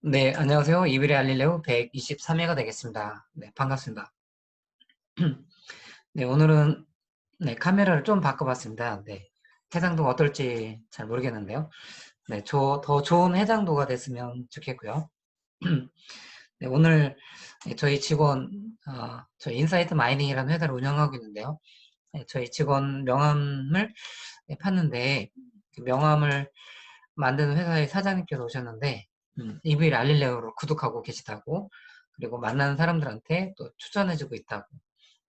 네, 안녕하세요. 이비리 알릴레오 123회가 되겠습니다. 네, 반갑습니다. 네, 오늘은 네, 카메라를 좀 바꿔봤습니다. 네, 해상도가 어떨지 잘 모르겠는데요. 네, 저, 더 좋은 해상도가 됐으면 좋겠고요. 네, 오늘 저희 직원, 어, 저희 인사이트 마이닝이라는 회사를 운영하고 있는데요. 네, 저희 직원 명함을 네, 팠는데 그 명함을 만드는 회사의 사장님께서 오셨는데 음, EV를 알릴레오를 구독하고 계시다고 그리고 만나는 사람들한테 또 추천해주고 있다고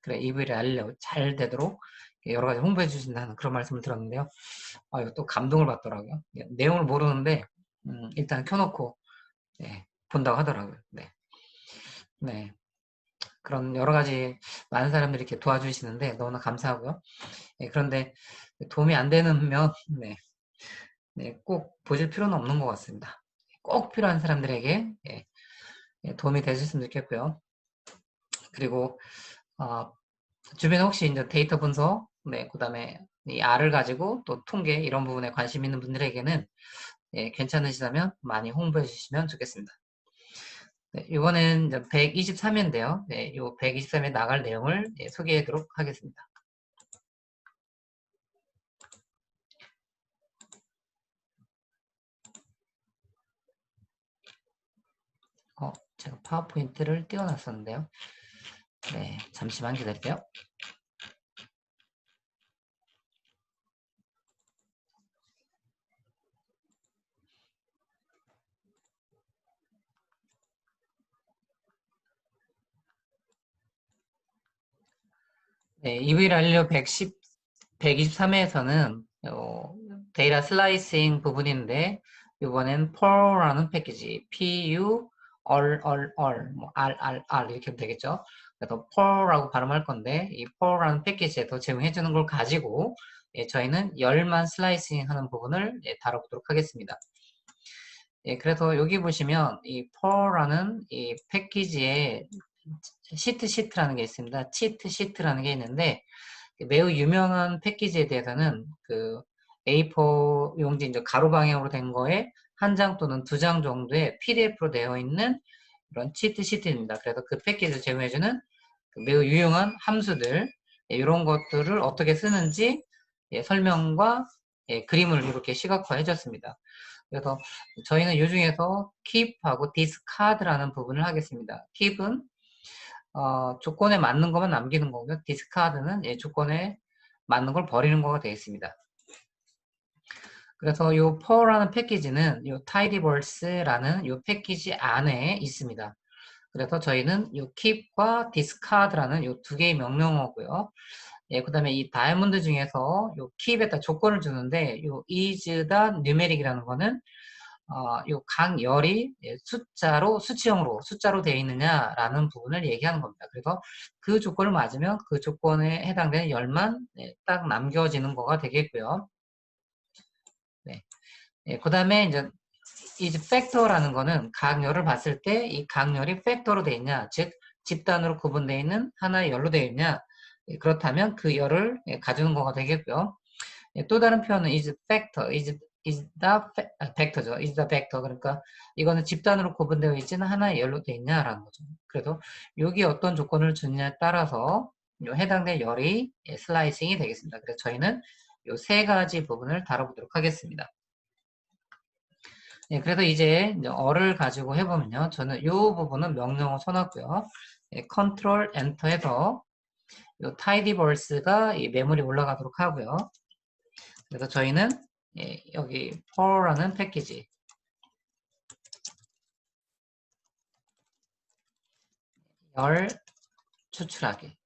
그래 EV를 알릴레오 잘 되도록 여러 가지 홍보해 주신다는 그런 말씀을 들었는데요. 아, 이거 또 감동을 받더라고요. 예, 내용을 모르는데 음, 일단 켜놓고 네, 본다고 하더라고요. 네. 네. 그런 여러 가지 많은 사람들이 이렇게 도와주시는데 너무나 감사하고요. 네, 그런데 도움이 안 되면 네, 네, 꼭 보실 필요는 없는 것 같습니다. 꼭 필요한 사람들에게 예, 예, 도움이 되셨으면 좋겠고요. 그리고 어, 주변에 혹시 이제 데이터 분석, 네, 그다음에 이 R을 가지고 또 통계 이런 부분에 관심 있는 분들에게는 예, 괜찮으시다면 많이 홍보해 주시면 좋겠습니다. 네, 이번엔 123회인데요. 네, 이 123회 나갈 내용을 예, 소개하도록 하겠습니다. 어, 제가 파워포인트를 띄워놨었는데요. 네, 잠시만 기다릴게요. 네, EV 랄리오 110, 123회에서는 어, 데이터 슬라이싱 부분인데 이번엔 PUR라는 패키지 PU 얼, 얼, 얼, 뭐, R 이렇게 하면 되겠죠. 그래서 PUR라고 발음할 건데 이 PUR라는 패키지에서 제공해 주는 걸 가지고 예, 저희는 열만 슬라이싱 하는 부분을 예, 다뤄보도록 하겠습니다. 예, 그래서 여기 보시면 이 PUR라는 이 패키지에 시트 시트라는 게 있습니다. 치트 시트라는 게 있는데 매우 유명한 패키지에 대해서는 그 A4 용지 이제 가로 방향으로 된 거에 한 장 또는 두 장 정도의 PDF로 되어 있는 이런 치트 시트입니다. 그래서 그 패키지를 제공해주는 그 매우 유용한 함수들 이런 예, 것들을 어떻게 쓰는지 예, 설명과 예, 그림을 이렇게 시각화해 줬습니다. 그래서 저희는 이 중에서 keep하고 discard라는 부분을 하겠습니다. keep은 어, 조건에 맞는 것만 남기는 거고요. 예, 조건에 맞는 걸 버리는 거가 되겠습니다. 그래서 이 퍼라는 패키지는 이 tidyverse라는 이 패키지 안에 있습니다. 그래서 저희는 이 keep과 discard라는 이 두 개의 명령어고요. 예, 그 다음에 이 다이아몬드 중에서 이 keep에다 조건을 주는데 이 is the numeric이라는 거는 어, 요 강열이 예, 숫자로 수치형으로 숫자로 되어 있느냐라는 부분을 얘기하는 겁니다. 그래서 그 조건을 맞으면 그 조건에 해당되는 열만 네, 딱 남겨지는 거가 되겠고요. 네. 네, 그 다음에 이제 이제 팩터라는 거는 강열을 봤을 때이 강열이 팩터로 되어 있냐, 즉 집단으로 구분되어 있는 하나의 열로 되어 있냐, 예, 그렇다면 그 열을 예, 가주는 거가 되겠고요. 예, 또 다른 표현은 is factor, is is the vector죠. is the vector. 그러니까 이거는 집단으로 구분되어 있지는 하나의 열로 되어 있냐라는 거죠. 그래서 여기 어떤 조건을 주느냐에 따라서 해당된 열이 슬라이싱이 되겠습니다. 그래서 저희는 이 세 가지 부분을 다뤄보도록 하겠습니다. 네, 그래서 이제 어를 가지고 해보면요. 저는 이 부분은 명령어 써놨고요. 네, 컨트롤 엔터 해서 이 타이디버스가 메모리 올라가도록 하고요. 그래서 저희는 예, 여기 for라는 패키지 열 추출하기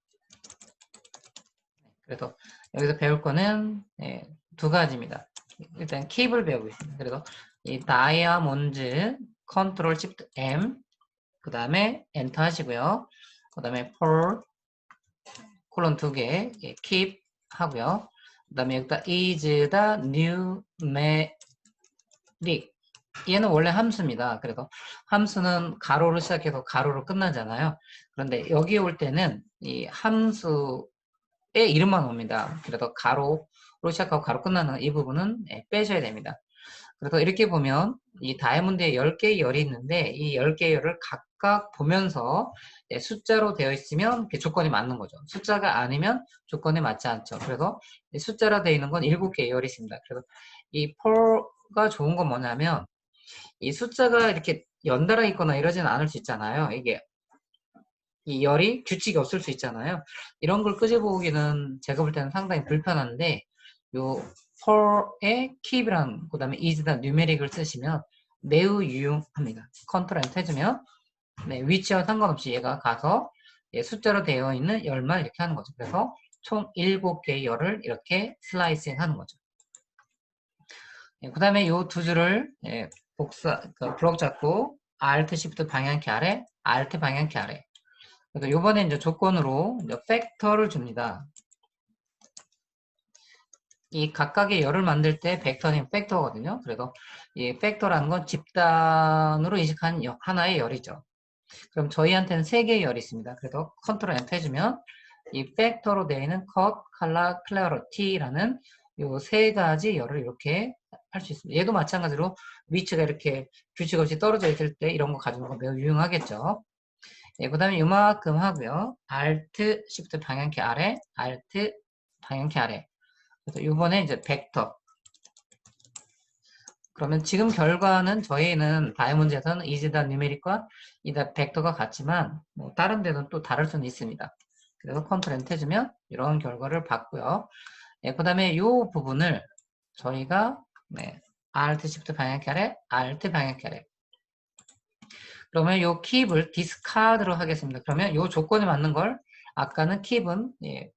그래서 여기서 배울 거는 예, 두 가지입니다. 일단 킵을 배우고 있습니다. 그래서 이 다이아몬드 컨트롤 시프트 M 그 다음에 엔터 하시고요. 그 다음에 for 콜론 두개 예, keep 하고요. 그 다음에 여기다 is the numeric 얘는 원래 함수입니다. 그래서 함수는 가로로 시작해서 가로로 끝나잖아요. 그런데 여기 올 때는 이 함수의 이름만 옵니다. 그래서 가로로 시작하고 가로 끝나는 이 부분은 예, 빼셔야 됩니다. 그래서 이렇게 보면 이 다이아몬드에 10개의 열이 있는데 이 10개의 열을 각각 보면서 예, 숫자로 되어 있으면 조건이 맞는 거죠. 숫자가 아니면 조건에 맞지 않죠. 그래서 숫자로 되어 있는 건 7개의 열이 있습니다. 그래서 이 폴가 좋은 건 뭐냐면 이 숫자가 이렇게 연달아 있거나 이러지는 않을 수 있잖아요. 이게 이 열이 규칙이 없을 수 있잖아요. 이런 걸 끄집어오기는 제가 볼 때는 상당히 불편한데 요 for의 keep이랑 그 다음에 is다 numeric을 쓰시면 매우 유용합니다. 컨트롤 엔터 해주면 네, 위치와 상관없이 얘가 가서 예, 숫자로 되어 있는 열만 이렇게 하는 거죠. 그래서 총 7개의 열을 이렇게 슬라이싱 하는 거죠. 예, 그 다음에 이 두 줄을 예, 복사, 그 블록 잡고 Alt Shift 방향키 아래, Alt 방향키 아래. 그래서 요번에 이제 조건으로 이제 팩터를 줍니다. 이 각각의 열을 만들 때 벡터는 팩터거든요. 그래서 이 팩터라는 건 집단으로 인식한 하나의 열이죠. 그럼 저희한테는 세 개의 열이 있습니다. 그래서 컨트롤 엔터 해주면 이 팩터로 되어 있는 cut, color, clarity라는 요 세 가지 열을 이렇게 할 수 있습니다. 얘도 마찬가지로 위치가 이렇게 규칙 없이 떨어져 있을 때 이런 거 가지고 거 매우 유용하겠죠. 예, 그 다음에 이만큼 하고요. Alt, Shift 방향키 아래, Alt 방향키 아래. 그래서 이번에 이제 벡터. 그러면 지금 결과는 저희는 다이아몬드에서는 이지다 뉴메릭과 이다 벡터가 같지만 뭐 다른 데는 또 다를 수는 있습니다. 그래서 엔터 해주면 이런 결과를 받고요. 예, 그 다음에 이 부분을 저희가 네, Alt Shift 방향키 아래, Alt 방향키 아래. 그러면 이 킵을 디스카드로 하겠습니다. 그러면 이 조건에 맞는 걸 아까는 킵은 예,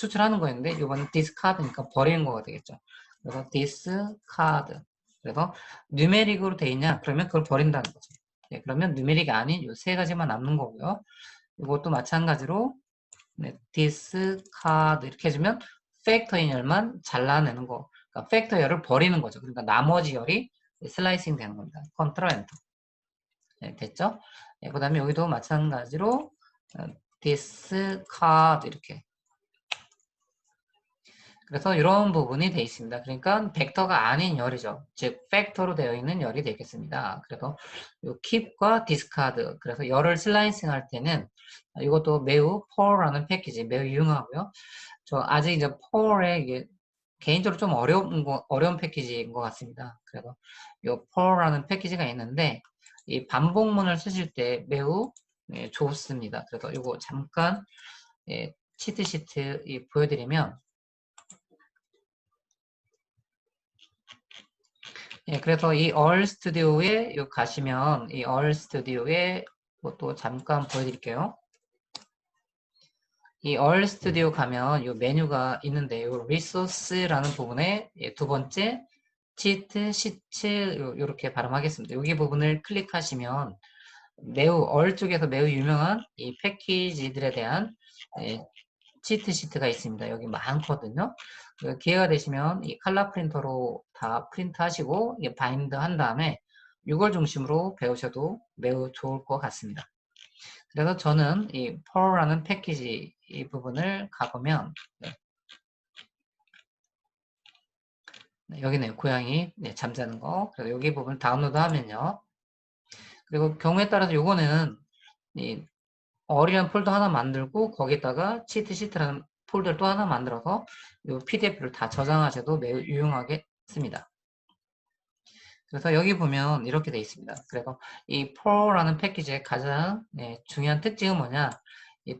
추출하는 거였는데 이번엔 디스카드니까 버리는 거가 되겠죠. 그래서 디스카드. 그래서 뉴메릭으로 돼 있냐? 그러면 그걸 버린다는 거죠. 네, 그러면 뉴메릭이 아닌 이 세 가지만 남는 거고요. 이것도 마찬가지로 네, 디스카드 이렇게 해주면 팩터인 열만 잘라내는 거. 그러니까 팩터 열을 버리는 거죠. 그러니까 나머지 열이 슬라이싱 되는 겁니다. 컨트롤 엔터. 네, 됐죠? 네, 그 다음에 여기도 마찬가지로 디스카드 이렇게 그래서 이런 부분이 되어 있습니다. 그러니까 벡터가 아닌 열이죠. 즉 팩터로 되어 있는 열이 되겠습니다. 그래서 이 keep과 discard 그래서 열을 슬라이싱 할 때는 이것도 매우 poor라는 패키지 매우 유용하고요. 저 아직 이제 poor의 이게 개인적으로 좀 어려운 거, 어려운 패키지인 것 같습니다. 그래서 이 poor라는 패키지가 있는데 이 반복문을 쓰실 때 매우 예, 좋습니다. 그래서 이거 잠깐 예, 치트시트 보여드리면 예, 그래서 이 얼 스튜디오에 가시면 이 얼 스튜디오에 또 잠깐 보여드릴게요. 이 얼 스튜디오 가면 이 메뉴가 있는데 이 리소스라는 부분에 예, 두 번째 치트, 시트 이렇게 발음하겠습니다. 여기 부분을 클릭하시면 매우 얼 쪽에서 매우 유명한 이 패키지들에 대한 예, 치트 시트가 있습니다. 여기 많거든요. 그 기회가 되시면 이 칼라 프린터로 다 프린트 하시고 바인드 한 다음에 이걸 중심으로 배우셔도 매우 좋을 것 같습니다. 그래서 저는 이 Pearl라는 패키지 이 부분을 가보면 네. 네, 여기네요. 고양이 네, 잠자는 거. 그래서 여기 부분 다운로드 하면요. 그리고 경우에 따라서 요거는 이 어리란 폴더 하나 만들고 거기다가 치트 시트라는 폴더를 또 하나 만들어서 이 PDF를 다 저장하셔도 매우 유용하겠 습니다. 그래서 여기 보면 이렇게 되어 있습니다. 그래서 이 Per라는 패키지의 가장 네, 중요한 특징은 뭐냐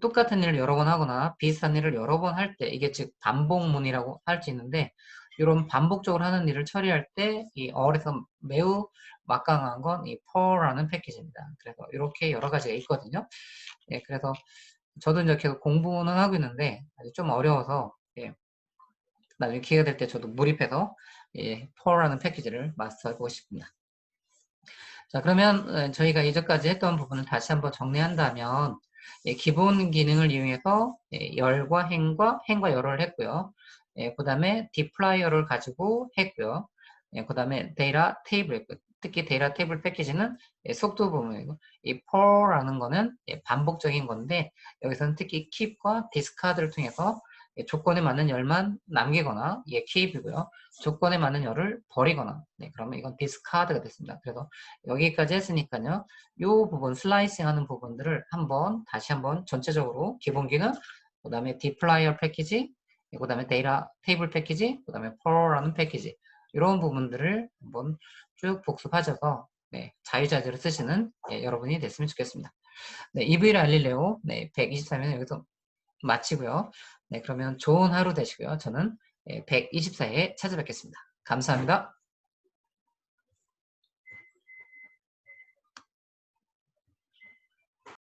똑같은 일을 여러 번 하거나 비슷한 일을 여러 번 할 때 이게 즉 반복문이라고 할 수 있는데 이런 반복적으로 하는 일을 처리할 때 이 어에서 매우 막강한 건이 Per라는 패키지입니다. 그래서 이렇게 여러 가지가 있거든요. 예, 그래서 저도 이제 계속 공부는 하고 있는데 좀 어려워서 예, 나중에 기회가 될 때 저도 몰입해서 예, 폴라는 패키지를 마스터하고 싶습니다. 자 그러면 어, 저희가 이전까지 했던 부분을 다시 한번 정리한다면 예, 기본 기능을 이용해서 예, 열과 행과 행과 열을 했고요. 예, 그 다음에 디플라이어를 가지고 했고요. 예, 그 다음에 데이터 테이블. 특히 데이터 테이블 패키지는 예, 속도 부분이고 이 for라는 거는 예, 반복적인 건데 여기서는 특히 keep과 discard를 통해서 예, 조건에 맞는 열만 남기거나 예, keep이고요. 조건에 맞는 열을 버리거나 네, 그러면 이건 discard가 됐습니다. 그래서 여기까지 했으니까요. 이 부분 슬라이싱 하는 부분들을 한번 다시 한번 전체적으로 기본기는 그 다음에 deployer 패키지 그 다음에 데이터 테이블 패키지 그 다음에 per라는 패키지 이런 부분들을 한번 쭉 복습하셔서 네, 자유자재로 쓰시는 예, 여러분이 됐으면 좋겠습니다. 네, EV를 알릴레오 네, 123은 여기서 마치고요. 네, 그러면 좋은 하루 되시고요. 저는 124회 찾아뵙겠습니다. 감사합니다.